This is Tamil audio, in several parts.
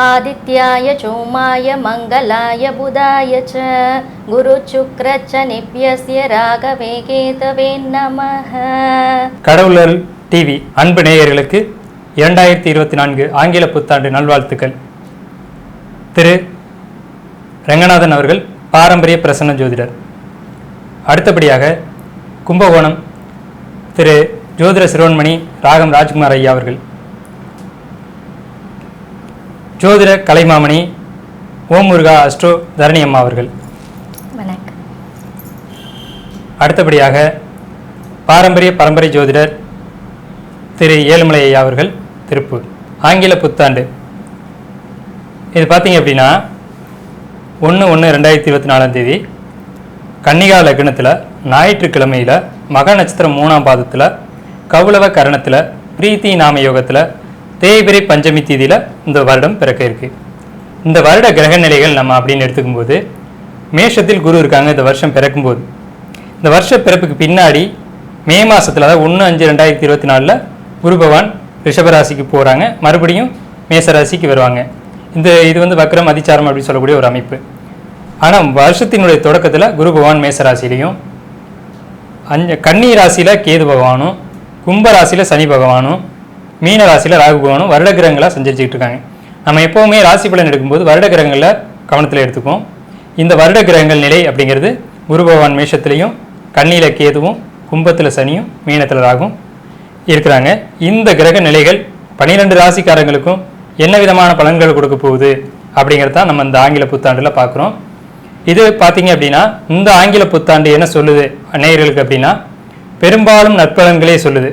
आदित्याय चोमाय मङ्गलाय बुधाय च गुरुशुक्रच्च निभ्यस्य राघवे केतवे नमः கடவுளர் டிவி அன்பு நேயர்களுக்கு இரண்டாயிரத்தி இருபத்தி நான்கு ஆங்கில புத்தாண்டு நல்வாழ்த்துக்கள் திரு ரங்கநாதன் அவர்கள் பாரம்பரிய பிரசன்ன ஜோதிடர் அடுத்தபடியாக கும்பகோணம் திரு ஜோதிட சிரோன்மணி ராகம் ராஜ்குமார் ஐயா அவர்கள் ஜோதிட கலைமாமணி ஓம் முருகா அஸ்ட்ரோ தரணி அம்மா அவர்கள். அடுத்தபடியாக பாரம்பரிய பரம்பரை ஜோதிடர் திரு ஏழுமலை ஐயா அவர்கள் திருப்பூர் ஆங்கில புத்தாண்டு. இது பார்த்தீங்க அப்படின்னா ஒன்று ஒன்று ரெண்டாயிரத்தி இருபத்தி நாலாம் தேதி கன்னிகா லக்னத்தில் ஞாயிற்றுக்கிழமையில் மக நட்சத்திரம் மூணாம் பாதத்தில் கௌளவ கரணத்தில் பிரீத்தி நாம யோகத்தில் தேய்பிரை பஞ்சமி தேதியில் இந்த வருடம் பிறக்க இருக்கு. இந்த வருட கிரக நிலைகள் நம்ம அப்படின்னு எடுத்துக்கும்போது மேஷத்தில் குரு இருக்காங்க இந்த வருஷம் பிறக்கும்போது. இந்த வருஷ பிறப்புக்கு பின்னாடி மே மாதத்தில் அதாவது ஒன்று அஞ்சு ரெண்டாயிரத்தி இருபத்தி நாலில் குரு பகவான் ரிஷபராசிக்கு போகிறாங்க மறுபடியும் மேசராசிக்கு வருவாங்க. இந்த இது வந்து வக்ரம் அதிச்சாரம் அப்படின்னு சொல்லக்கூடிய ஒரு அமைப்பு. ஆனால் வருஷத்தினுடைய தொடக்கத்தில் குரு பகவான் மேசராசிலையும் அஞ்ச கன்னி ராசியில் கேது பகவானும் கும்ப ராசியில் சனி பகவானும் மீன ராசியில் ராகு பகவானும் வருட கிரகங்களாக சஞ்சரிச்சுக்கிட்டு இருக்காங்க. நம்ம எப்போவுமே ராசி பலன் எடுக்கும்போது வருட கிரகங்களில் கவனத்தில் எடுத்துக்குவோம் இந்த வருட கிரகங்கள் நிலை அப்படிங்கிறது குரு பகவான் மேஷத்துலேயும் கண்ணியில் கேதுவும் கும்பத்தில் சனியும் மீனத்தில் ராகும் இருக்கிறாங்க. இந்த கிரக நிலைகள் பன்னிரெண்டு ராசிக்காரங்களுக்கும் என்ன விதமான பலன்கள் கொடுக்க போகுது அப்படிங்கிறது தான் நம்ம இந்த ஆங்கில புத்தாண்டில் பார்க்குறோம். இது பார்த்தீங்க அப்படின்னா இந்த ஆங்கில புத்தாண்டு என்ன சொல்லுது? நேயர்களுக்கு அப்படின்னா பெரும்பாலும் நற்பலன்களே சொல்லுது.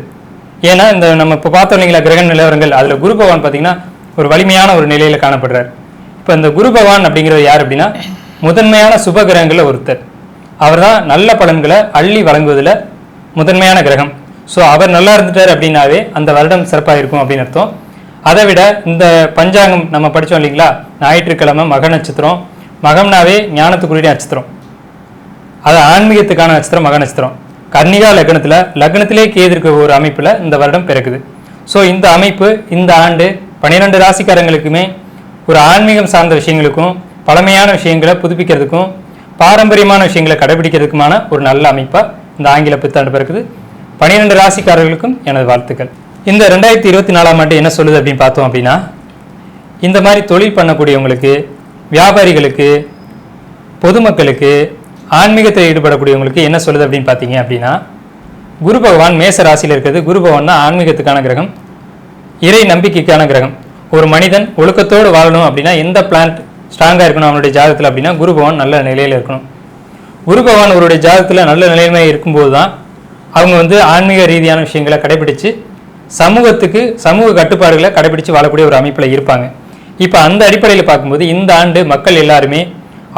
ஏன்னா இந்த நம்ம இப்போ பார்த்தோம் இல்லைங்களா கிரக நிலவரங்கள். அதில் குரு பகவான் பார்த்தீங்கன்னா ஒரு வலிமையான ஒரு நிலையில் காணப்படுறார். இப்போ இந்த குரு பகவான் அப்படிங்கிறது யார் அப்படின்னா முதன்மையான சுப கிரகங்களில் ஒருத்தர். அவர் தான் நல்ல பலன்களை அள்ளி வழங்குவதில் முதன்மையான கிரகம். ஸோ அவர் நல்லா இருந்துட்டார் அப்படின்னாவே அந்த வருடம் சிறப்பாக இருக்கும் அப்படின்னு அர்த்தம். அதை விட இந்த பஞ்சாங்கம் நம்ம படித்தோம் இல்லைங்களா ஞாயிற்றுக்கிழமை மக நட்சத்திரம். மகம்னாவே ஞானத்துக்குரிய நட்சத்திரம். அது ஆன்மீகத்துக்கான நட்சத்திரம் மக நட்சத்திரம். கன்னிகா லக்னத்தில் லக்னத்திலே கேது இருக்க ஒரு அமைப்பில் இந்த வருடம் பிறக்குது. ஸோ இந்த அமைப்பு இந்த ஆண்டு பன்னிரெண்டு ராசிக்காரங்களுக்குமே ஒரு ஆன்மீகம் சார்ந்த விஷயங்களுக்கும் பழமையான விஷயங்களை புதுப்பிக்கிறதுக்கும் பாரம்பரியமான விஷயங்களை கடைபிடிக்கிறதுக்குமான ஒரு நல்ல அமைப்பாக இந்த ஆங்கில புத்தாண்டு பிறக்குது. பன்னிரெண்டு ராசிக்காரர்களுக்கும் எனது வாழ்த்துக்கள். இந்த ரெண்டாயிரத்தி இருபத்தி நாலாம் ஆண்டு என்ன சொல்லுது அப்படின்னு பார்த்தோம் அப்படின்னா இந்த மாதிரி தொழில் பண்ணக்கூடியவங்களுக்கு வியாபாரிகளுக்கு பொதுமக்களுக்கு ஆன்மீகத்தில் ஈடுபடக்கூடியவங்களுக்கு என்ன சொல்லுது அப்படின்னு பார்த்தீங்க அப்படின்னா குரு பகவான் மேச ராசியில் இருக்கிறது குரு பகவான் தான் ஆன்மீகத்துக்கான கிரகம் இறை நம்பிக்கைக்கான கிரகம். ஒரு மனிதன் ஒழுக்கத்தோடு வாழணும் அப்படின்னா எந்த பிளான்ட் ஸ்ட்ராங்காக இருக்கணும் அவனுடைய ஜாதகத்தில் அப்படின்னா குரு பகவான் நல்ல நிலையில் இருக்கணும். குரு பகவான் அவருடைய ஜாதகத்தில் நல்ல நிலைமை இருக்கும்போது தான் அவங்க வந்து ஆன்மீக ரீதியான விஷயங்களை கடைபிடித்து சமூகத்துக்கு சமூக கட்டுப்பாடுகளை கடைபிடித்து வாழக்கூடிய ஒரு அமைப்பில் இருப்பாங்க. இப்போ அந்த அடிப்படையில் பார்க்கும்போது இந்த ஆண்டு மக்கள் எல்லாருமே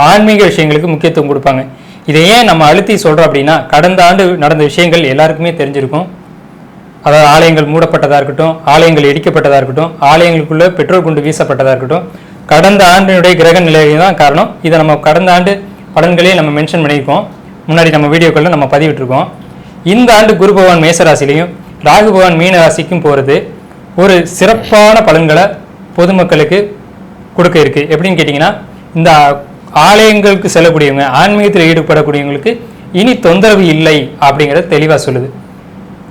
ஆன்மீக விஷயங்களுக்கு முக்கியத்துவம் கொடுப்பாங்க. இதை ஏன் நம்ம அழுத்தி சொல்கிறோம் அப்படின்னா கடந்த ஆண்டு நடந்த விஷயங்கள் எல்லாருக்குமே தெரிஞ்சிருக்கும். அதாவது ஆலயங்கள் மூடப்பட்டதாக இருக்கட்டும் ஆலயங்கள் இடிக்கப்பட்டதாக இருக்கட்டும் ஆலயங்களுக்குள்ளே பெட்ரோல் குண்டு வீசப்பட்டதாக இருக்கட்டும் கடந்த ஆண்டினுடைய கிரக நிலை தான் காரணம். இதை நம்ம கடந்த ஆண்டு பலன்களே நம்ம மென்ஷன் பண்ணியிருக்கோம். முன்னாடி நம்ம வீடியோக்களில் நம்ம பதிவிட்டிருக்கோம். இந்த ஆண்டு குரு பகவான் மேசராசிலையும் ராகு பகவான் மீன ராசிக்கும் போகிறது ஒரு சிறப்பான பலன்களை பொதுமக்களுக்கு கொடுக்க இருக்கு. எப்படின்னு கேட்டிங்கன்னா இந்த ஆலயங்களுக்கு செல்லக்கூடியவங்க ஆன்மீகத்தில் ஈடுபடக்கூடியவங்களுக்கு இனி தொந்தரவு இல்லை அப்படிங்கிறத தெளிவாக சொல்லுது.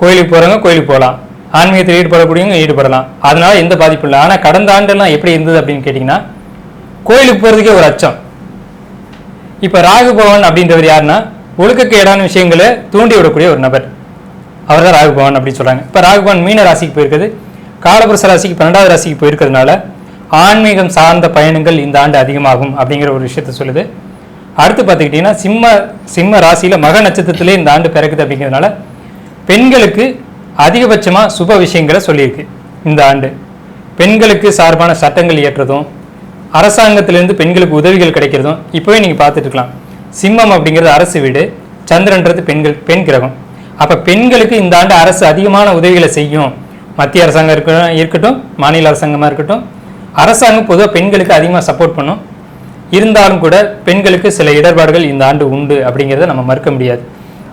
கோயிலுக்கு போகிறவங்க கோயிலுக்கு போகலாம். ஆன்மீகத்தில் ஈடுபடக்கூடியவங்க ஈடுபடலாம். அதனால் எந்த பாதிப்பும் இல்லை. ஆனால் கடந்த ஆண்டெல்லாம் எப்படி இருந்தது அப்படின்னு கேட்டிங்கன்னா கோயிலுக்கு போகிறதுக்கே ஒரு அச்சம். இப்போ ராகுபவன் அப்படின்றவர் யாருன்னா ஒழுக்கக்கேடான விஷயங்களை தூண்டி விடக்கூடிய ஒரு நபர். அவர் தான் ராகுபவன் அப்படின்னு சொல்கிறாங்க இப்போ ராகுபவன் மீன ராசிக்கு போயிருக்குது. காலபுரச ராசிக்கு பன்னெண்டாவது ராசிக்கு போயிருக்கிறதுனால ஆன்மீகம் சார்ந்த பயணங்கள் இந்த ஆண்டு அதிகமாகும் அப்படிங்கிற ஒரு விஷயத்த சொல்லுது. அடுத்து பார்த்துக்கிட்டிங்கன்னா சிம்ம சிம்ம ராசியில் மக நட்சத்திரத்திலே இந்த ஆண்டு பிறக்குது அப்படிங்கிறதுனால பெண்களுக்கு அதிகபட்சமாக சுப விஷயங்களை சொல்லியிருக்கு இந்த ஆண்டு. பெண்களுக்கு சார்பான சட்டங்கள் இயற்றதும் அரசாங்கத்திலேருந்து பெண்களுக்கு உதவிகள் கிடைக்கிறதும் இப்போவே நீங்கள் பார்த்துட்டுருக்கலாம் சிம்மம் அப்படிங்கிறது அரசு வீடு சந்திரன்றது பெண்கள் பெண் கிரகம். அப்போ பெண்களுக்கு இந்த ஆண்டு அரசு அதிகமான உதவிகளை செய்யும். மத்திய அரசாங்கம் இருக்கட்டும் மாநில அரசாங்கமாக இருக்கட்டும் அரசாங்கம் பொதுவாக பெண்களுக்கு அதிகமாக சப்போர்ட் பண்ணும். இருந்தாலும் கூட பெண்களுக்கு சில இடர்பாடுகள் இந்த ஆண்டு உண்டு அப்படிங்கிறத நம்ம மறுக்க முடியாது.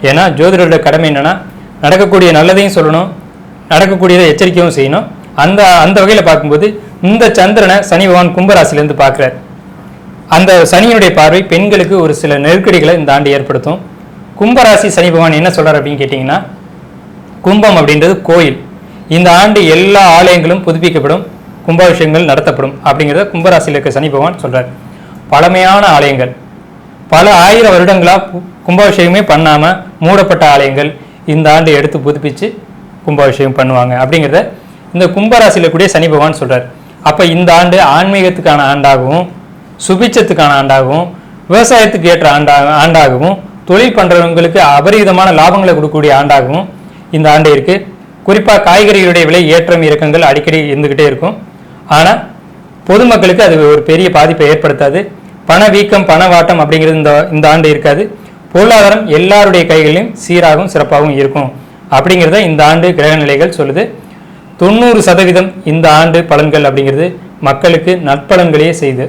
ஏன்னா ஜோதிடரோட கடமை என்னென்னா நடக்கக்கூடிய நல்லதையும் சொல்லணும் நடக்கக்கூடியதை எச்சரிக்கையும் செய்யணும். அந்த அந்த வகையில் பார்க்கும்போது இந்த சந்திரனை சனி பகவான் கும்பராசிலேருந்து பார்க்குறார். அந்த சனியினுடைய பார்வை பெண்களுக்கு ஒரு சில நெருக்கடிகளை இந்த ஆண்டு ஏற்படுத்தும். கும்பராசி சனி பகவான் என்ன சொல்கிறார் அப்படின்னு கேட்டிங்கன்னா கும்பம் அப்படின்றது கோயில். இந்த ஆண்டு எல்லா ஆலயங்களும் புதுப்பிக்கப்படும். கும்பாபிஷேகங்கள் நடத்தப்படும் அப்படிங்கிறத கும்பராசியில் இருக்க சனி பகவான் சொல்கிறார் பழமையான ஆலயங்கள். பல ஆயிரம் வருடங்களா கும்பாபிஷேகமே பண்ணாமல் மூடப்பட்ட ஆலயங்கள் இந்த ஆண்டு எடுத்து புதுப்பித்து கும்பாபிஷேகம் பண்ணுவாங்க அப்படிங்கிறத இந்த கும்பராசியில் கூடிய சனி பகவான் சொல்கிறார் அப்போ இந்த ஆண்டு ஆன்மீகத்துக்கான ஆண்டாகவும் சுபிச்சத்துக்கான ஆண்டாகவும் விவசாயத்துக்கு ஏற்ற ஆண்டா ஆண்டாகவும் தொழில் பண்ணுறவங்களுக்கு அபரிவிதமான லாபங்களை கொடுக்கக்கூடிய ஆண்டாகவும் இந்த ஆண்டு இருக்குது குறிப்பாக காய்கறிகளுடைய விலை ஏற்றம் இறக்கங்கள் அடிக்கடி இருந்துக்கிட்டே இருக்கும். ஆனால் பொதுமக்களுக்கு அது ஒரு பெரிய பாதிப்பை ஏற்படுத்தாது. பண வீக்கம் பண வாட்டம் அப்படிங்கிறது இந்த இந்த ஆண்டு இருக்காது. பொருளாதாரம் எல்லாருடைய கைகளிலும் சீராகவும் சிறப்பாகவும் இருக்கும். அப்படிங்கிறத இந்த ஆண்டு கிரக நிலைகள் சொல்லுது. தொண்ணூறு சதவீதம் இந்த ஆண்டு பலன்கள் அப்படிங்கிறது மக்களுக்கு நற்பலன்களையே செய்து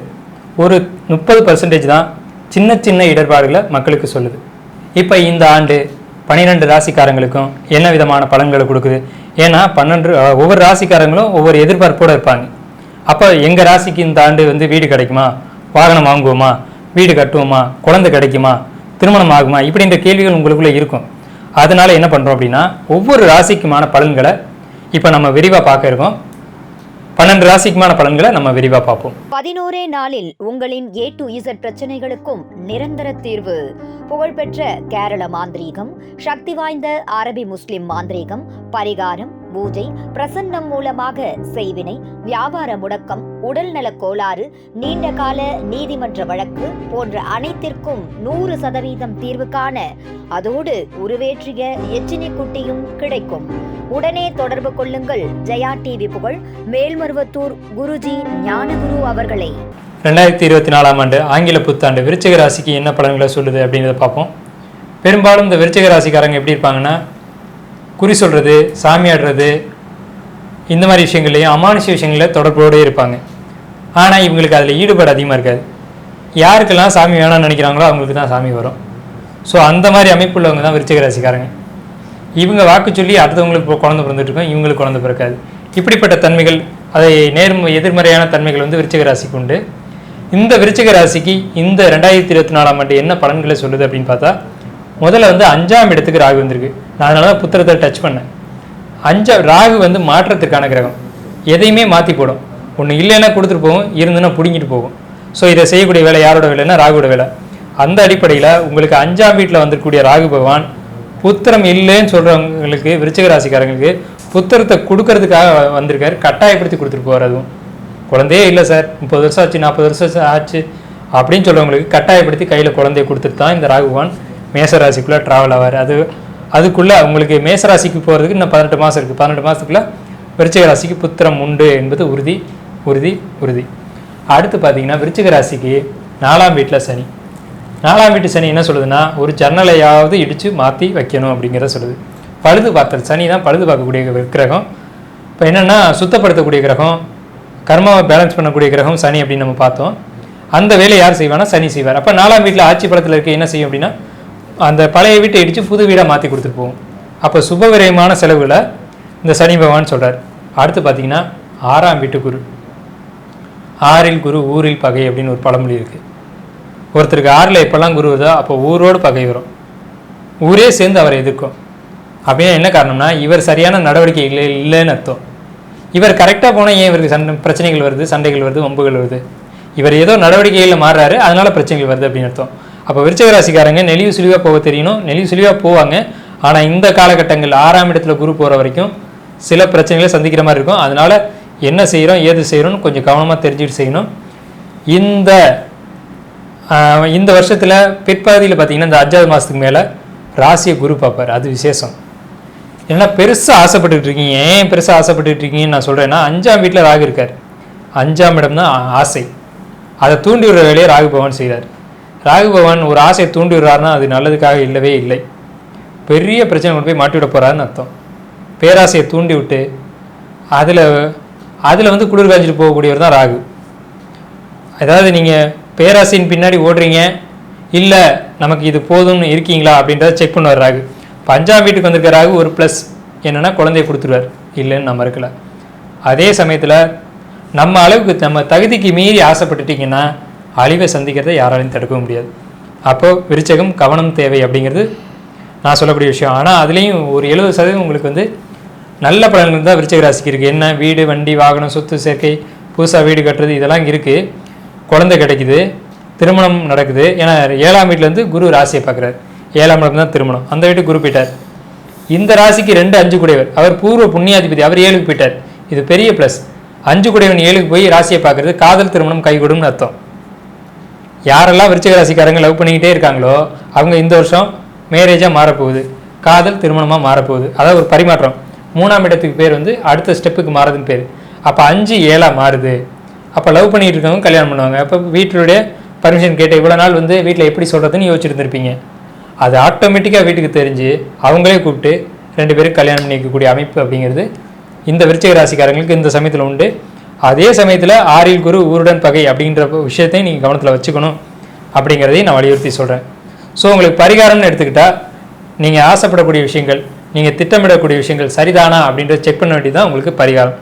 ஒரு முப்பது பர்சன்டேஜ் தான் சின்ன சின்ன இடர்பாடுகளை மக்களுக்கு சொல்லுது. இப்போ இந்த ஆண்டு பன்னிரெண்டு ராசிக்காரங்களுக்கும் என்ன விதமான பலன்களை கொடுக்குது? ஏன்னா பன்னெண்டு ஒவ்வொரு ராசிக்காரங்களும் ஒவ்வொரு எதிர்பார்ப்போடு இருப்பாங்க. அப்போ எங்கள் ராசிக்கு இந்த ஆண்டு வந்து வீடு கிடைக்குமா? வாகனம் வாங்குவோமா? வீடு கட்டுவோமா? குழந்தை கிடைக்குமா? திருமணம் ஆகுமா? இப்படின்ற கேள்விகள் உங்களுக்குள்ளே இருக்கும். அதனால என்ன பண்ணுறோம் அப்படின்னா ஒவ்வொரு ராசிக்குமான பலன்களை இப்போ நம்ம விரிவாக பார்க்க இருக்கோம். பன்னெண்டு ராசிக்குமான பலன்களை நம்ம விரிவாக பார்ப்போம். பதினோரே நாளில் உங்களின் ஏ டு இசட் பிரச்சனைகளுக்கும் நிரந்தர தீர்வு. புகழ்பெற்ற கேரள மாந்திரீகம் சக்தி வாய்ந்த அரபி முஸ்லிம் மாந்திரீகம் பரிகாரம் பூஜை பிரசன்னம் மூலமாக செய்வினை வியாபார முடக்கம் உடல்நலக் கோளாறு நீண்ட கால நீதிமன்ற வழக்கு போன்ற அனைத்திற்கும் நூறு சதவீதம் தீர்வு காண அதோடு உருவேற்றிய எச்சினி குட்டியும் கிடைக்கும். உடனே தொடர்பு கொள்ளுங்கள். ஜெயா டிவி புகழ் மேல்மருவத்தூர் குருஜி ஞானகுரு அவர்களை. ரெண்டாயிரத்தி இருபத்தி நாலாம் ஆண்டு ஆங்கில புத்தாண்டு விருச்சிக ராசிக்கு என்ன பலன்களை சொல்லுது அப்படிங்கிறத பார்ப்போம். பெரும்பாலும் இந்த விருச்சிக ராசிக்காரங்க எப்படி இருப்பாங்கன்னா குறி சொல்கிறது சாமி ஆடுறது இந்த மாதிரி விஷயங்கள்லையும் அமானுஷ விஷயங்களில் தொடர்போடு இருப்பாங்க. ஆனால் இவங்களுக்கு அதில் ஈடுபாடு அதிகமாக இருக்காது. யாருக்கெல்லாம் சாமி வேணாம்னு நினைக்கிறாங்களோ அவங்களுக்கு தான் சாமி வரும். ஸோ அந்த மாதிரி அமைப்புள்ளவங்க தான் விருச்சிக ராசிக்காரங்க. இவங்க வாக்கு சொல்லி அடுத்தவங்களுக்கு குழந்தை பிறந்துட்டு இருக்கும் இவங்களுக்கு குழந்தை பிறக்காது. இப்படிப்பட்ட தன்மைகள் அதை நேர்ம எதிர்மறையான தன்மைகள் வந்து விருச்சிக ராசிக்கு உண்டு. இந்த விருச்சிக ராசிக்கு இந்த ரெண்டாயிரத்தி இருபத்தி நாலாம் ஆண்டு என்ன பலன்களை சொல்லுது அப்படின்னு பார்த்தா முதல்ல வந்து அஞ்சாம் இடத்துக்கு ராகு வந்திருக்கு. நான் அதனால தான் புத்திரத்தை டச் பண்ணேன். அஞ்சா ராகு வந்து மாற்றத்திற்கான கிரகம். எதையுமே மாற்றி போடும். ஒன்று இல்லைன்னா கொடுத்துட்டு போகும் இருந்துன்னா பிடுங்கிட்டு போகும். ஸோ இதை செய்யக்கூடிய வேலை யாரோட வேலைன்னா ராகுவோட வேலை. அந்த அடிப்படையில் உங்களுக்கு அஞ்சாம் வீட்டில் வந்திருக்கக்கூடிய ராகு பகவான் புத்திரம் இல்லைன்னு சொல்கிறவங்களுக்கு விருச்சிக ராசிக்காரங்களுக்கு புத்திரத்தை கொடுக்கறதுக்காக வந்திருக்காரு. கட்டாயப்படுத்தி கொடுத்துட்டு போகிறார் அதுவும். குழந்தையே இல்லை சார். முப்பது வருஷம் ஆச்சு நாற்பது வருஷம் ஆச்சு அப்படின்னு சொல்கிறவங்களுக்கு கட்டாயப்படுத்தி கையில் குழந்தைய கொடுத்துட்டு தான் இந்த ராகு மேசராசிக்குள்ளே மேச ராசிக்குள்ளே ட்ராவல் ஆவார். அது அதுக்குள்ளே அவங்களுக்கு மேச ராசிக்கு போகிறதுக்கு இன்னும் பதினெட்டு மாதம் இருக்குது பதினெட்டு மாதத்துக்குள்ளே விருச்சிக ராசிக்கு புத்திரம் உண்டு என்பது உறுதி உறுதி உறுதி. அடுத்து பார்த்தீங்கன்னா விருச்சிக ராசிக்கு நாலாம் வீட்டில் சனி. நாலாம் வீட்டு சனி என்ன சொல்லுதுன்னா ஒரு ஜன்னலையாவது இடித்து மாற்றி வைக்கணும் அப்படிங்கிறத சொல்லுது. பழுது பார்த்தல் சனி தான் பழுது பார்க்கக்கூடிய கிரகம். இப்போ என்னென்னா சுத்தப்படுத்தக்கூடிய கிரகம் கர்மாவை பேலன்ஸ் பண்ணக்கூடிய கிரகம் சனி அப்படின்னு நம்ம பார்த்தோம். அந்த வேலையை யார் செய்வானா சனி செய்வார். அப்போ நாலாம் வீட்டில் ஆட்சி படத்தில் இருக்க என்ன செய்யும் அப்படின்னா அந்த பழைய வீட்டை இடித்து புது வீடாக மாற்றி கொடுத்துட்டு போவோம். அப்போ சுபவிரயமான செலவில் இந்த சனி பகவான் சொல்கிறார் அடுத்து பார்த்தீங்கன்னா ஆறாம் வீட்டு குரு. ஆறில் குரு ஊரில் பகை அப்படின்னு ஒரு பழமொழி இருக்குது ஒருத்தருக்கு ஆறில் எப்போல்லாம் குரு வருதோ அப்போ ஊரோடு பகை வரும். ஊரே சேர்ந்து அவரை எதிர்க்கும். அப்படின்னா என்ன காரணம்னா இவர் சரியான நடவடிக்கை இல்லை இல்லைன்னு அர்த்தம். இவர் கரெக்டாக போனால் ஏன் இவருக்கு சண்டை பிரச்சனைகள் வருது சண்டைகள் வருது வம்புகள் வருது? இவர் ஏதோ நடவடிக்கைகளில் மாறுறாரு அதனால் பிரச்சனைகள் வருது அப்படின்னு அர்த்தம். அப்போ விருச்சக ராசிக்காரங்க நெளிவு சுழிவாக போக தெரியணும். நெளிவு சுழிவாக போவாங்க. ஆனால் இந்த காலகட்டங்கள் ஆறாம் இடத்துல குரு போகிற வரைக்கும் சில பிரச்சனைகளை சந்திக்கிற மாதிரி இருக்கும். அதனால என்ன செய்கிறோம் ஏது செய்கிறோம்னு கொஞ்சம் கவனமாக தெரிஞ்சுட்டு செய்யணும். இந்த இந்த வருஷத்தில் பிற்பாதியில் பார்த்தீங்கன்னா இந்த அஞ்சாவது மாதத்துக்கு மேலே ராசியை குரு பார்ப்பார். அது விசேஷம். ஏன்னா பெருசாக ஆசைப்பட்டுட்டு இருக்கீங்க. ஏன் பெருசாக ஆசைப்பட்டுக்கிட்டு இருக்கீங்கன்னு நான் சொல்கிறேன்னா அஞ்சாம் வீட்டில் ராகு இருக்கார். அஞ்சாம் இடம் தான் ஆசை. அதை தூண்டி விடுற வேலையை ராகு பகவான் செய்கிறார் ராகு பகவான் ஒரு ஆசையை தூண்டி விடுறாருன்னா அது நல்லதுக்காக இல்லவே இல்லை. பெரிய பிரச்சனை கொண்டு போய் மாட்டி விட போகிறாருன்னு அர்த்தம். பேராசையை தூண்டி விட்டு அதில் அதில் வந்து குளிர் காய்ச்சிட்டு போகக்கூடியவர் தான் ராகு. அதாவது நீங்கள் பேராசையின் பின்னாடி ஓடுறீங்க. இல்லை நமக்கு இது போதும்னு இருக்கீங்களா அப்படின்றத செக் பண்ணுவார் ராகு. பஞ்சாப் வீட்டுக்கு வந்திருக்க ராகு ஒரு ப்ளஸ் என்னென்னா குழந்தைய கொடுத்துருவார். இல்லைன்னு நம்ம இருக்கல அதே சமயத்தில் நம்ம அளவுக்கு நம்ம தகுதிக்கு மீறி ஆசைப்பட்டுட்டீங்கன்னா அழிவை சந்திக்கிறத யாராலையும் தடுக்க முடியாது. அப்போது விருச்சகம் கவனம் தேவை அப்படிங்கிறது நான் சொல்லக்கூடிய விஷயம். ஆனால் அதுலேயும் ஒரு எழுபது சதவீதம் உங்களுக்கு வந்து நல்ல பலன்கள் தான் விருச்சக ராசிக்கு இருக்குது என்ன வீடு வண்டி வாகனம் சொத்து சேர்க்கை புதுசாக வீடு கட்டுறது இதெல்லாம் இருக்குது குழந்தை கிடைக்குது திருமணம் நடக்குது. ஏன்னா ஏழாம் வீட்டிலேருந்து குரு ராசியை பார்க்குறாரு. ஏழாம் இடம் தான் திருமணம். அந்த வீட்டுக்கு குரு போயிட்டார். இந்த ராசிக்கு ரெண்டு அஞ்சு குடையவர். அவர் பூர்வ புண்ணியாதிபதி அவர் ஏழுக்கு போயிட்டார். இது பெரிய ப்ளஸ் அஞ்சு குடையவன் ஏழுக்கு போய் ராசியை பார்க்கறது காதல் திருமணம் கைகூடும்னு அர்த்தம். யாரெல்லாம் விருச்சிக ராசிக்காரங்க லவ் பண்ணிக்கிட்டே இருக்காங்களோ அவங்க இந்த வருஷம் மேரேஜாக மாறப்போகுது. காதல் திருமணமாக மாறப்போகுது. அதாவது ஒரு பரிமாற்றம். மூணாம் இடத்துக்கு பேர் வந்து அடுத்த ஸ்டெப்புக்கு மாறுதுன்னு பேர். அப்போ அஞ்சு ஏழாக மாறுது. அப்போ லவ் பண்ணிட்டு இருக்கவங்க கல்யாணம் பண்ணுவாங்க. அப்போ வீட்டினுடைய பர்மிஷன் கேட்ட இவ்வளோ நாள் வந்து வீட்டில் எப்படி சொல்கிறதுன்னு யோசிச்சுருந்துருப்பீங்க அது ஆட்டோமேட்டிக்காக வீட்டுக்கு தெரிஞ்சு அவங்களே கூப்பிட்டு ரெண்டு பேரும் கல்யாணம் பண்ணிக்கக்கூடிய அமைப்பு அப்படிங்கிறது இந்த விருச்சிக ராசிக்காரங்களுக்கு இந்த சமயத்தில் உண்டு. அதே சமயத்தில் ஆறில் குரு ஊருடன் பகை அப்படின்ற விஷயத்தையும் நீங்கள் கவனத்தில் வச்சுக்கணும் அப்படிங்கிறதையும் நான் வலியுறுத்தி சொல்கிறேன் ஸோ உங்களுக்கு பரிகாரம்னு எடுத்துக்கிட்டால் நீங்கள் ஆசைப்படக்கூடிய விஷயங்கள் நீங்கள் திட்டமிடக்கூடிய விஷயங்கள் சரிதானா அப்படின்றத செக் பண்ண வேண்டியது தான் உங்களுக்கு பரிகாரம்.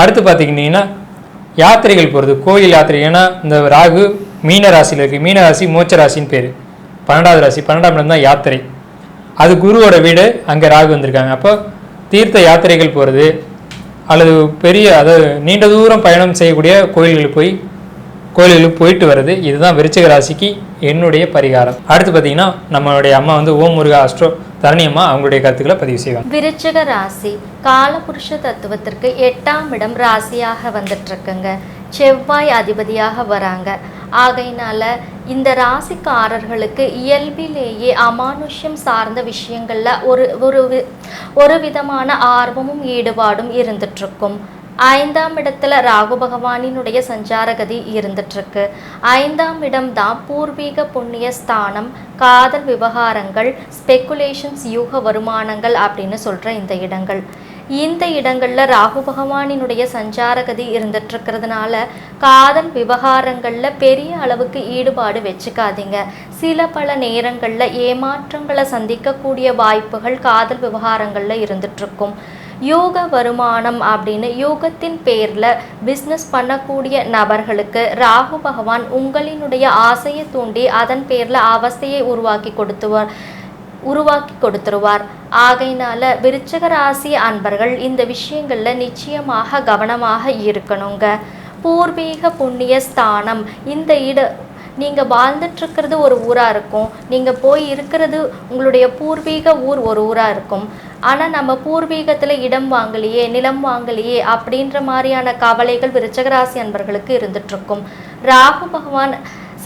அடுத்து பார்த்திங்கன்னா யாத்திரைகள் போகிறது கோயில் யாத்திரை. ஏன்னா இந்த ராகு மீன ராசியில் இருக்குது மீன ராசி மோச்ச ராசின்னு பேர். பன்னெண்டாவது ராசி பன்னெண்டாம் இடம் தான் யாத்திரை. அது குருவோட வீடு அங்கே ராகு வந்திருக்காங்க. அப்போ தீர்த்த யாத்திரைகள் போகிறது அல்லது பெரிய அதாவது நீண்ட தூரம் பயணம் செய்யக்கூடிய கோயில்களுக்கு போய் கோயில்களுக்கு போயிட்டு வருது இதுதான் விருச்சிக ராசிக்கு என்னுடைய பரிகாரம். அடுத்து பார்த்தீங்கன்னா நம்மளுடைய அம்மா வந்து ஓம் முருகா அஸ்ட்ரோ தரணியம்மா அவங்களுடைய கருத்துக்களை பதிவு செய்வாங்க. விருச்சிக ராசி காலபுருஷ தத்துவத்திற்கு எட்டாம் இடம் ராசியாக வந்துட்டு இருக்குங்க செவ்வாய் அதிபதியாக வராங்க. ஆகையினால இந்த ராசிக்காரர்களுக்கு இயல்பிலேயே அமானுஷ்யம் சார்ந்த விஷயங்களில் ஒரு ஒரு வி- ஒரு விதமான ஆர்வமும் ஈடுபாடும் இருந்துட்டுருக்கும் ஐந்தாம் இடத்துல ராகு பகவானினுடைய சஞ்சாரகதி இருந்துட்டுருக்கு ஐந்தாம் இடம் தான் பூர்வீக புண்ணிய ஸ்தானம் காதல் விவகாரங்கள் ஸ்பெக்குலேஷன்ஸ் யூக வருமானங்கள் அப்படின்னு சொல்கிற இந்த இடங்கள். இந்த இடங்களில் ராகு பகவானினுடைய சஞ்சாரகதி இருந்துட்டு இருக்கிறதுனால காதல் விவகாரங்களில் பெரிய அளவுக்கு ஈடுபாடு வச்சுக்காதீங்க. சில பல நேரங்களில் ஏமாற்றங்களை சந்திக்கக்கூடிய வாய்ப்புகள் காதல் விவகாரங்களில் இருந்துட்டுருக்கும். யோக வருமானம் அப்படின்னு யோகத்தின் பேரில் பிஸ்னஸ் பண்ணக்கூடிய நபர்களுக்கு ராகு பகவான் உங்களினுடைய ஆசையை தூண்டி அதன் பேரில் அவஸ்தையை உருவாக்கி கொடுத்துவார். உருவாக்கி கொடுத்துருவார். ஆகையினால விருச்சக ராசி அன்பர்கள் இந்த விஷயங்கள்ல நிச்சயமாக கவனமாக இருக்கணுங்க. பூர்வீக புண்ணிய ஸ்தானம். இந்த இட நீங்க வாழ்ந்துட்டு இருக்கிறது ஒரு ஊரா இருக்கும். நீங்க போய் இருக்கிறது உங்களுடைய பூர்வீக ஊர் ஒரு ஊரா இருக்கும். ஆனா நம்ம பூர்வீகத்துல இடம் வாங்கலையே நிலம் வாங்கலையே அப்படின்ற மாதிரியான கவலைகள் விருச்சகராசி அன்பர்களுக்கு இருந்துட்டு இருக்கும் ராகு பகவான்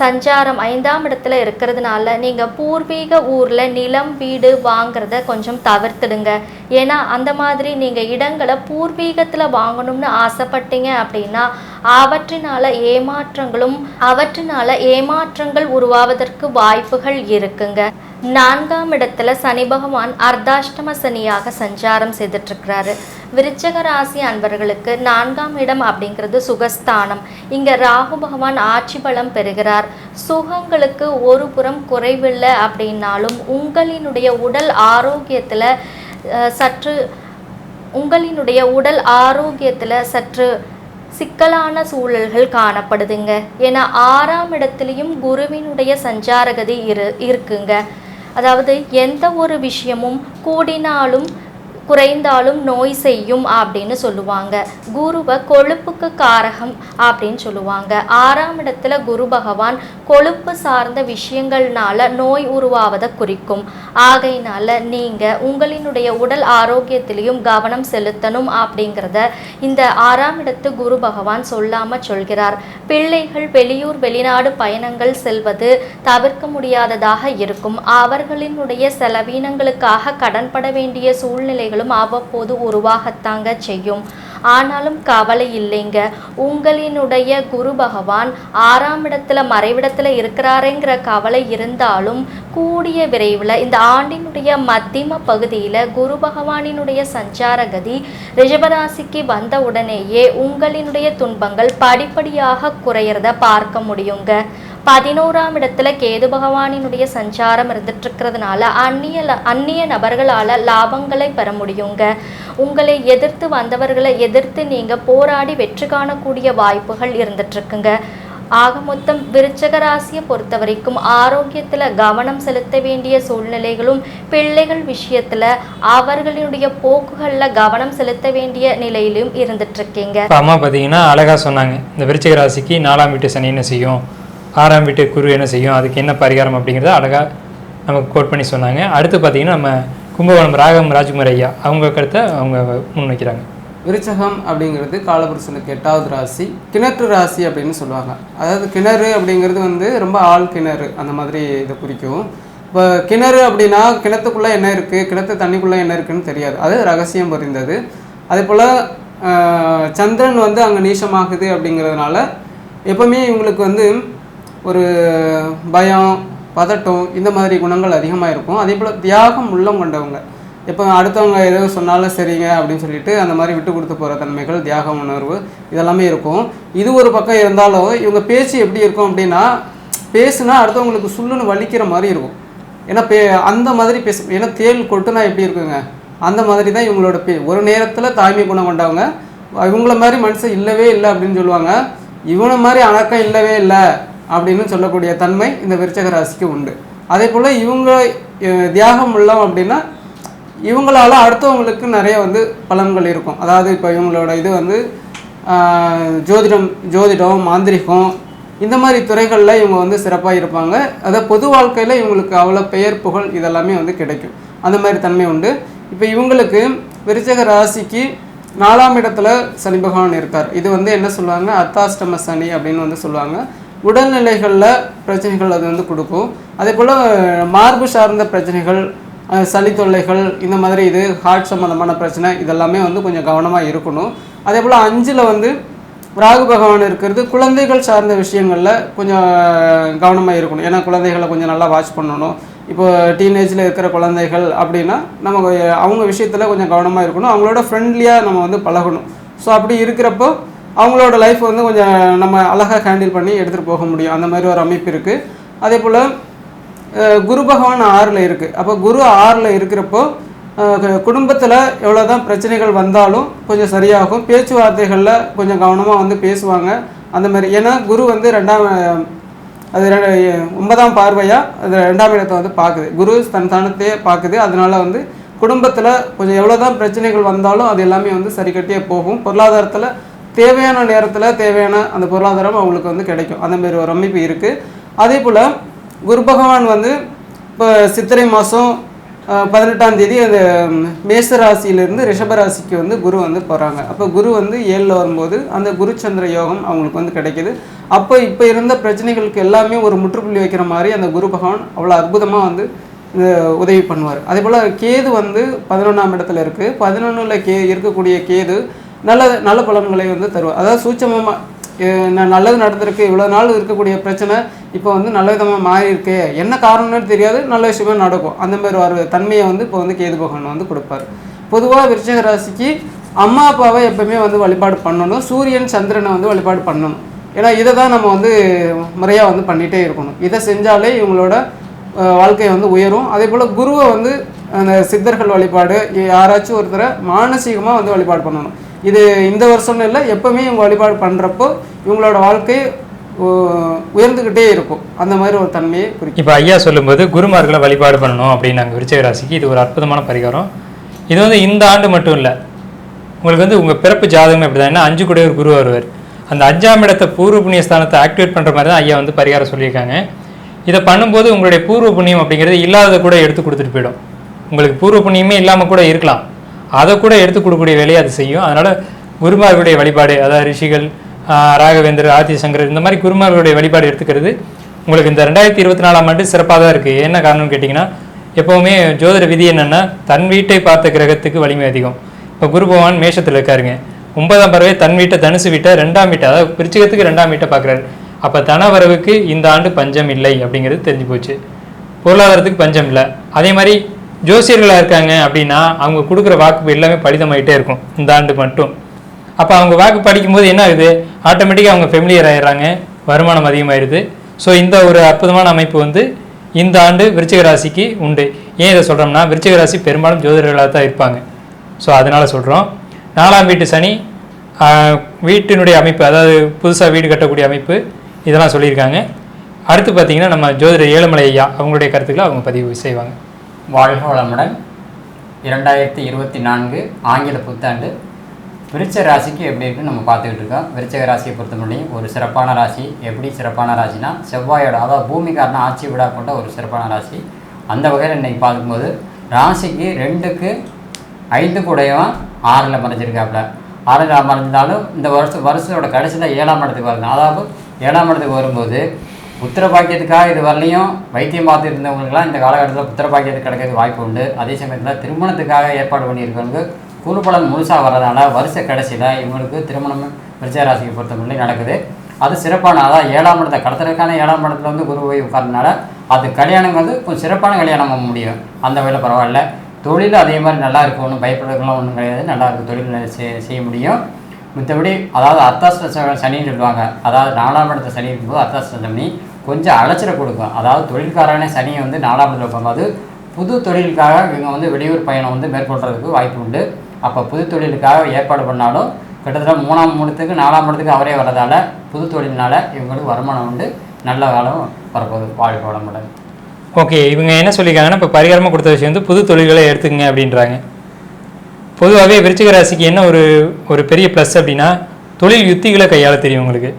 சஞ்சாரம் ஐந்தாம் இடத்துல இருக்கிறதுனால நீங்கள் பூர்வீக ஊரில் நிலம் வீடு வாங்குறத கொஞ்சம் தவிர்த்துடுங்க. ஏன்னா அந்த மாதிரி நீங்கள் இடங்களை பூர்வீகத்தில் வாங்கணும்னு ஆசைப்பட்டீங்க அப்படின்னா அவற்றினால ஏமாற்றங்களும் அவற்றினால ஏமாற்றங்கள் உருவாவதற்கு வாய்ப்புகள் இருக்குங்க. நான்காம் இடத்துல சனி பகவான் அர்த்தாஷ்டம சனியாக சஞ்சாரம் செய்துட்டு இருக்கிறாரு விருச்சக ராசி அன்பர்களுக்கு நான்காம் இடம் அப்படிங்கிறது சுகஸ்தானம். இங்க ராகு பகவான் ஆட்சி பலம் பெறுகிறார். சுகங்களுக்கு ஒரு புறம் குறைவில்லை அப்படின்னாலும் உங்களினுடைய உடல் ஆரோக்கியத்துல சற்று உங்களினுடைய உடல் ஆரோக்கியத்தில் சற்று சிக்கலான சூழல்கள் காணப்படுதுங்க. ஏன்னா ஆறாம் இடத்துலையும் குருவினுடைய சஞ்சாரகதி இரு இருக்குங்க. அதாவது எந்த ஒரு விஷயமும் கூடினாலும் குறைந்தாலும் நோய் செய்யும் அப்படின்னு சொல்லுவாங்க. குருவை கொழுப்புக்கு காரகம் அப்படின்னு சொல்லுவாங்க. ஆறாம் இடத்துல குரு பகவான் கொழுப்பு சார்ந்த விஷயங்கள்னால நோய் உருவாவதை குறிக்கும். ஆகையினால நீங்க உங்களினுடைய உடல் ஆரோக்கியத்திலையும் கவனம் செலுத்தணும் அப்படிங்கிறத இந்த ஆறாம் இடத்து குரு பகவான் சொல்லாம சொல்கிறார். பிள்ளைகள் வெளியூர் வெளிநாடு பயணங்கள் செல்வது தவிர்க்க முடியாததாக இருக்கும். அவர்களினுடைய செலவீனங்களுக்காக கடன்பட வேண்டிய சூழ்நிலைகளும் அவ்வப்போது உருவாகத்தாங்க செய்யும். ஆனாலும் கவலை இல்லைங்க. உங்களினுடைய குரு பகவான் ஆறாம் இடத்துல மறைவிடத்துல இருக்கிறாருங்கிற கவலை இருந்தாலும் கூடிய விரைவில் இந்த ஆண்டினுடைய மத்தியம பகுதியில் குரு பகவானினுடைய சஞ்சாரகதி ரிஷபராசிக்கு வந்த உடனேயே உங்களினுடைய துன்பங்கள் படிப்படியாக குறையிறத பார்க்க முடியுங்க. பதினோராம் இடத்துல கேது பகவானினுடைய சஞ்சாரம் இருந்துட்டு இருக்கிறதுனால அந்நிய அந்நிய நபர்களால லாபங்களை பெற முடியுங்க. உங்களை எதிர்த்து வந்தவர்களை எதிர்த்து நீங்க போராடி வெற்றி காணக்கூடிய வாய்ப்புகள் இருந்துட்டு இருக்குங்க ஆக மொத்தம் விருச்சக ராசியை பொறுத்த வரைக்கும் ஆரோக்கியத்துல கவனம் செலுத்த வேண்டிய சூழ்நிலைகளும் பிள்ளைகள் விஷயத்துல அவர்களுடைய போக்குகள்ல கவனம் செலுத்த வேண்டிய நிலையிலும் இருந்துட்டு இருக்கீங்க அம்மா பார்த்தீங்கன்னா அழகாக சொன்னாங்க. இந்த விருச்சக ராசிக்கு நாலாம் வீட்டு சனி என்ன செய்யும்? ஆறாம் வீட்டு குரு என்ன செய்யும்? அதுக்கு என்ன பரிகாரம் அப்படிங்கிறத அழகாக நமக்கு கோட் பண்ணி சொன்னாங்க. அடுத்து பார்த்தீங்கன்னா நம்ம கும்பகோணம் ராகம் ராஜ்குமார் ஐயா அவங்க கருத்தை அவங்க முன்வைக்கிறாங்க. விருச்சகம் அப்படிங்கிறது காலபுருஷனுக்கு எட்டாவது ராசி கிணற்று ராசி அப்படின்னு சொல்லுவாங்க. அதாவது கிணறு அப்படிங்கிறது வந்து ரொம்ப ஆள் கிணறு அந்த மாதிரி இதை குறிக்கும். இப்போ கிணறு அப்படின்னா கிணத்துக்குள்ளே என்ன இருக்குது கிணத்து தண்ணிக்குள்ளே என்ன இருக்குன்னு தெரியாது. அது ரகசியம் புரிந்தது. அதே போல் சந்திரன் வந்து அங்கே நீசமாகுது அப்படிங்கிறதுனால எப்போவுமே இவங்களுக்கு வந்து ஒரு பயம் பதட்டம் இந்த மாதிரி குணங்கள் அதிகமாக இருக்கும் அதே போல் தியாகம் உள்ளம் கொண்டவங்க. இப்போ அடுத்தவங்க எதோ சொன்னாலும் சரிங்க அப்படின்னு சொல்லிட்டு அந்த மாதிரி விட்டு கொடுத்து போகிற தன்மைகள் தியாக உணர்வு இதெல்லாமே இருக்கும். இது ஒரு பக்கம் இருந்தாலும் இவங்க பேச்சு எப்படி இருக்கும் அப்படின்னா பேசுனா அடுத்தவங்களுக்கு சுள்ளுன்னு வலிக்கிற மாதிரி இருக்கும். ஏன்னா பே அந்த மாதிரி பேச ஏன்னா தேள் கொட்டுனா எப்படி இருக்குங்க? அந்த மாதிரி தான் இவங்களோட பே ஒரு நேரத்தில் தாய்மை குணம் கொண்டவங்க. இவங்கள மாதிரி மனுஷன் இல்லவே இல்லை அப்படின்னு சொல்லுவாங்க. இவனை மாதிரி அணக்கம் இல்லவே இல்லை. அப்படின்னு சொல்லக்கூடிய தன்மை இந்த விருச்சக ராசிக்கு உண்டு. அதே போல் இவங்க தியாகம் உள்ளம் அப்படின்னா இவங்களால் அடுத்தவங்களுக்கு நிறைய வந்து பலன்கள் இருக்கும். அதாவது இப்போ இவங்களோட இது வந்து ஜோதிடம் ஜோதிடம் மாந்திரிகம் இந்த மாதிரி துறைகளில் இவங்க வந்து சிறப்பாக இருப்பாங்க. அதாவது பொது வாழ்க்கையில் இவங்களுக்கு அவ்வளோ பெயர் புகழ் இதெல்லாமே வந்து கிடைக்கும். அந்த மாதிரி தன்மை உண்டு. இப்போ இவங்களுக்கு விருச்சக ராசிக்கு நாலாம் இடத்துல சனி பகவான் இருக்கார். இது வந்து என்ன சொல்லுவாங்க? அர்த்தாஷ்டம சனி அப்படின்னு வந்து சொல்லுவாங்க. உடல்நிலைகளில் பிரச்சனைகள் அது வந்து கொடுக்கும். அதே போல் மார்பு சார்ந்த பிரச்சனைகள் சளி தொல்லைகள் இந்த மாதிரி இது ஹார்ட் சம்மந்தமான பிரச்சனை இதெல்லாமே வந்து கொஞ்சம் கவனமாக இருக்கணும். அதே போல் அஞ்சில் வந்து ராகு பகவான் இருக்கிறது குழந்தைகள் சார்ந்த விஷயங்களில் கொஞ்சம் கவனமாக இருக்கணும். ஏன்னா குழந்தைகளை கொஞ்சம் நல்லா வாட்ச் பண்ணணும். இப்போ டீனேஜில் இருக்கிற குழந்தைகள் அப்படின்னா நம்ம அவங்க விஷயத்தில் கொஞ்சம் கவனமாக இருக்கணும். அவங்களோட ஃப்ரெண்ட்லியாக நம்ம வந்து பழகணும். ஸோ அப்படி இருக்கிறப்போ அவங்களோட லைஃப் வந்து கொஞ்சம் நம்ம அழகாக ஹேண்டில் பண்ணி எடுத்துகிட்டு போக முடியும். அந்த மாதிரி ஒரு அமைப்பு இருக்குது அதே போல் குரு பகவான் ஆறில் இருக்குது அப்போ குரு ஆறில் இருக்கிறப்போ குடும்பத்தில் எவ்வளோ தான் பிரச்சனைகள் வந்தாலும் கொஞ்சம் சரியாகும். பேச்சுவார்த்தைகளில் கொஞ்சம் கவனமாக வந்து பேசுவாங்க. அந்த மாதிரி. ஏன்னா குரு வந்து ரெண்டாம் அது ஒன்பதாம் பார்வையாக அது ரெண்டாம் இடத்தை வந்து பார்க்குது குரு தன் ஸ்தானத்தையே பார்க்குது அதனால வந்து குடும்பத்தில் கொஞ்சம் எவ்வளோ தான் பிரச்சனைகள் வந்தாலும் அது எல்லாமே வந்து சரி கட்டியே போகும். பொருளாதாரத்தில் தேவையான நேரத்தில் தேவையான அந்த பொருளாதாரம் அவங்களுக்கு வந்து கிடைக்கும். அந்த மாதிரி ஒரு அமைப்பு இருக்குது அதே போல் குரு பகவான் வந்து இப்போ சித்திரை மாதம் பதினெட்டாம் தேதி அந்த மேச ராசியிலிருந்து ரிஷப ராசிக்கு வந்து குரு வந்து போகிறாங்க அப்போ குரு வந்து ஏழில் வரும்போது அந்த குரு சந்திர யோகம் அவங்களுக்கு வந்து கிடைக்குது. அப்போ இப்போ இருந்த பிரச்சனைகளுக்கு எல்லாமே ஒரு முற்றுப்புள்ளி வைக்கிற மாதிரி அந்த குரு பகவான் அவ்வளோ அற்புதமாக வந்து இந்த உதவி பண்ணுவார். அதே போல் கேது வந்து பதினொன்றாம் இடத்துல இருக்குது பதினொன்றில் கே இருக்கக்கூடிய கேது நல்ல நல்ல பலன்களை வந்து தருவார். அதாவது சூட்சமமாக நல்லது நடந்திருக்கு இவ்வளோ நாள் இருக்கக்கூடிய பிரச்சனை இப்போ வந்து நல்ல விதமாக மாறி இருக்கு என்ன காரணம்னு தெரியாது நல்ல விஷயமா நடக்கும். அந்த மாதிரி ஒரு தன்மையை வந்து இப்போ வந்து கேது பகவான் வந்து கொடுப்பாரு. பொதுவாக விருச்சக ராசிக்கு அம்மா அப்பாவை எப்பவுமே வந்து வழிபாடு பண்ணணும். சூரியன் சந்திரனை வந்து வழிபாடு பண்ணணும். ஏன்னா இதை தான் நம்ம வந்து முறையாக வந்து பண்ணிகிட்டே இருக்கணும். இதை செஞ்சாலே இவங்களோட வாழ்க்கை வந்து உயரும். அதே போல் குருவை வந்து அந்த சித்தர்கள் வழிபாடு யாராச்சும் ஒருத்தரை மானசீகமாக வந்து வழிபாடு பண்ணணும். இது இந்த வருஷம்னு இல்லை எப்பவுமே இவங்க வழிபாடு பண்ணுறப்போ இவங்களோட வாழ்க்கை உயர்ந்துக்கிட்டே இருக்கும். அந்த மாதிரி ஒரு தன்மையை குறிக்கும். இப்போ ஐயா சொல்லும்போது குருமார்களை வழிபாடு பண்ணணும் அப்படின்னு விருச்சிக ராசிக்கு இது ஒரு அற்புதமான பரிகாரம். இது வந்து இந்த ஆண்டு மட்டும் இல்லை. உங்களுக்கு வந்து உங்கள் பிறப்பு ஜாதகம் எப்படி தான் அஞ்சு கூட ஒரு குரு வருவார். அந்த அஞ்சாம் இடத்தை பூர்வ புண்ணிய ஸ்தானத்தை ஆக்டிவேட் பண்ணுற மாதிரி தான் ஐயா வந்து பரிகாரம் சொல்லியிருக்காங்க. இதை பண்ணும்போது உங்களுடைய பூர்வ புண்ணியம் அப்படிங்கிறது இல்லாததை கூட எடுத்து கொடுத்துட்டு போயிடும். உங்களுக்கு பூர்வ புண்ணியமே இல்லாமல் கூட இருக்கலாம். அதை கூட எடுத்து கொடுக்கக்கூடிய வேலையை அது செய்யும். அதனால் குருமார்களுடைய வழிபாடு அதாவது ரிஷிகள் ராகவேந்தர் ஆதிசங்கர் இந்த மாதிரி குருமார்களுடைய வழிபாடு எடுத்துக்கிறது. உங்களுக்கு இந்த ரெண்டாயிரத்தி இருபத்தி நாலாம் ஆண்டு சிறப்பாக தான் இருக்குது என்ன காரணம்னு கேட்டிங்கன்னா எப்போவுமே ஜோதிட விதி என்னென்னா தன் வீட்டை பார்த்த கிரகத்துக்கு வலிமை அதிகம். இப்போ குரு பகவான் மேஷத்தில் இருக்காருங்க. ஒன்பதாம் பறவை தன் வீட்டை தனுசு வீட்டை ரெண்டாம் வீட்டை அதாவது பிரிச்சகத்துக்கு ரெண்டாம் வீட்டை பார்க்குறாரு. அப்போ தனவரவுக்கு இந்த ஆண்டு பஞ்சம் இல்லை அப்படிங்கிறது தெரிஞ்சு போச்சு. பொருளாதாரத்துக்கு பஞ்சம் இல்லை. அதே மாதிரி ஜோசியர்களாக இருக்காங்க அப்படின்னா அவங்க கொடுக்குற வாக்கு எல்லாமே பலிதமாயிட்டே இருக்கும். இந்த ஆண்டு மட்டும். அப்போ அவங்க வாக்கு படிக்கும்போது என்ன ஆகுது? ஆட்டோமேட்டிக்காக அவங்க ஃபெமிலியர் ஆயிடுறாங்க. வருமானம் அதிகமாயிருது ஸோ இந்த ஒரு அற்புதமான அமைப்பு வந்து இந்த ஆண்டு விருச்சிக ராசிக்கு உண்டு. ஏன் இதை சொல்கிறோம்னா விருச்சிக ராசி பெரும்பாலும் ஜோதிடர்களாக தான் இருப்பாங்க. ஸோ அதனால் சொல்கிறோம் நாலாம் வீட்டு சனி வீட்டினுடைய அமைப்பு அதாவது புதுசாக வீடு கட்டக்கூடிய அமைப்பு இதெல்லாம் சொல்லியிருக்காங்க. அடுத்து பார்த்தீங்கன்னா நம்ம ஜோதிடர் ஏழுமலை ஐயா அவங்களுடைய கருத்துக்களை அவங்க பதிவு செய்வாங்க. வாழ்க வளமுடன் இரண்டாயிரத்தி இருபத்தி நான்கு ஆங்கில புத்தாண்டு விருச்ச ராசிக்கு எப்படி இருக்குன்னு நம்ம பார்த்துக்கிட்டு இருக்கோம். விருச்சக ராசியை பொறுத்த முடியும் ஒரு சிறப்பான ராசி. எப்படி சிறப்பான ராசினா செவ்வாயோட அதாவது பூமிக்காரன ஆட்சி விடா கொண்ட ஒரு சிறப்பான ராசி. அந்த வகையில் இன்றைக்கி பார்க்கும்போது ராசிக்கு ரெண்டுக்கு ஐந்து கூடையும் ஆறில் மறைஞ்சிருக்காப்புல ஆறில் மறைஞ்சிருந்தாலும் இந்த வருஷம் வருஷத்தோட கடைசியில் ஏழாம் இடத்துக்கு வருது அதாவது ஏழாம் இடத்துக்கு வரும்போது புத்திர பாக்கியத்துக்காக இது வரலையும் வைத்தியம் பார்த்து இருந்தவங்களுக்குலாம் இந்த காலகட்டத்தில் புத்திர பாக்கியத்துக்கு கிடைக்கிறது வாய்ப்பு உண்டு. அதே சமயத்தில் திருமணத்துக்காக ஏற்பாடு பண்ணியிருக்கவங்களுக்கு குரு பலன் முழுசாக வர்றதுனால வருஷ கடைசியில் இவங்களுக்கு திருமணம் விருச்சராசிக்கு பொறுத்தவரை நடக்குது. அது சிறப்பான அதாவது ஏழாம் இடத்தை கடத்துறதுக்கான ஏழாம் இடத்துல வந்து குரு போய் உட்கார்றதுனால அது கல்யாணம் வந்து கொஞ்சம் சிறப்பான கல்யாணம் ஆக முடியும். அந்த வகையில் பரவாயில்ல. தொழில் அதே மாதிரி நல்லா இருக்கும் ஒன்றும் பயப்படுறதுக்கெல்லாம் ஒன்றும் கிடையாது. நல்லா இருக்கும் தொழில் செய்- செய்ய முடியும். மற்றபடி அதாவது அர்த்தாஷ்ட சனின்னு சொல்லுவாங்க. அதாவது நாலாம் இடத்த சனி இருக்கும்போது அர்த்தாஷ்ட சனி கொஞ்சம் அலைச்சலை கொடுக்கும். அதாவது தொழில்காரனே சனியை வந்து நாலாம் இடத்துல போகும்போது புது தொழிலுக்காக இவங்க வந்து வெளியூர் பயணம் வந்து மேற்கொள்றதுக்கு வாய்ப்பு உண்டு. அப்போ புது தொழிலுக்காக ஏற்பாடு பண்ணாலும் கிட்டத்தட்ட மூணாம் இடத்துக்கு நாலாம் இடத்துக்கு அவரே வர்றதால புது தொழில்னால இவங்களுக்கு வருமானம் உண்டு. நல்ல காலம் வரப்போகுது. வாழ்க்கை வளமுடன். ஓகே இவங்க என்ன சொல்லியிருக்காங்கன்னா இப்போ பரிகாரமாக கொடுத்த விஷயம் வந்து புது தொழில்களை எடுத்துக்கங்க அப்படின்றாங்க. பொதுவாகவே விருச்சிக ராசிக்கு என்ன ஒரு ஒரு பெரிய ப்ளஸ் அப்படின்னா தொழில் யுத்திகளை கையாள தெரியும் உங்களுக்கு.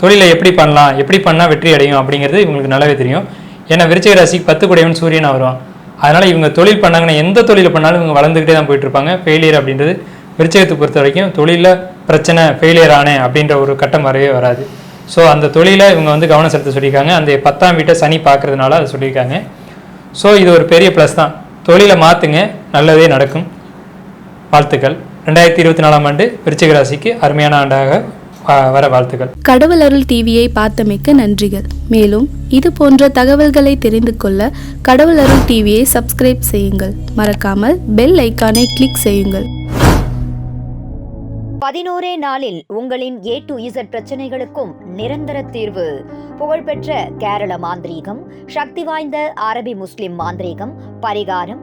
தொழிலை எப்படி பண்ணலாம் எப்படி பண்ணால் வெற்றி அடையும் அப்படிங்கிறது இவங்களுக்கு நல்லாவே தெரியும். ஏன்னா விருச்சிக ராசிக்கு பத்து குடையவன் சூரியன் வருவான். அதனால் இவங்க தொழில் பண்ணாங்கன்னா எந்த தொழில் பண்ணாலும் இவங்க வளர்ந்துக்கிட்டே தான் போயிட்டுருப்பாங்க. ஃபெயிலியர் அப்படின்றது விருச்சகத்தை பொறுத்த வரைக்கும் தொழிலில் பிரச்சனை ஃபெயிலியர் ஆனேன் அப்படின்ற ஒரு கட்டம் வரவே வராது. ஸோ அந்த தொழிலை இவங்க வந்து கவனம் செலுத்த சொல்லியிருக்காங்க. அந்த பத்தாம் வீட்டை சனி பார்க்கறதுனால அதை சொல்லியிருக்காங்க. ஸோ இது ஒரு பெரிய ப்ளஸ் தான். தொழிலை மாற்றுங்க நல்லதே நடக்கும். வாழ்த்துக்கள். ரெண்டாயிரத்தி இருபத்தி நாலாம் ஆண்டு விருச்சிக ராசிக்கு அருமையான ஆண்டாக வர வாழ்த்துக்கள். கடவுள் அருள் டிவியை பார்த்தமைக்க நன்றிகள். மேலும் இது போன்ற தகவல்களை தெரிந்து கொள்ள கடவுள் அருள் டிவியை சப்ஸ்கிரைப் செய்யுங்கள். மறக்காமல் பெல் ஐக்கானை கிளிக் செய்யுங்கள். பதினோரே நாளில் உங்களின் ஏ டு இசட் பிரச்சனைகளுக்கும் நிரந்தர தீர்வு. புகழ்பெற்ற கேரள மாந்திரீகம் சக்தி வாய்ந்த அரபி முஸ்லிம் மாந்திரீகம் பரிகாரம்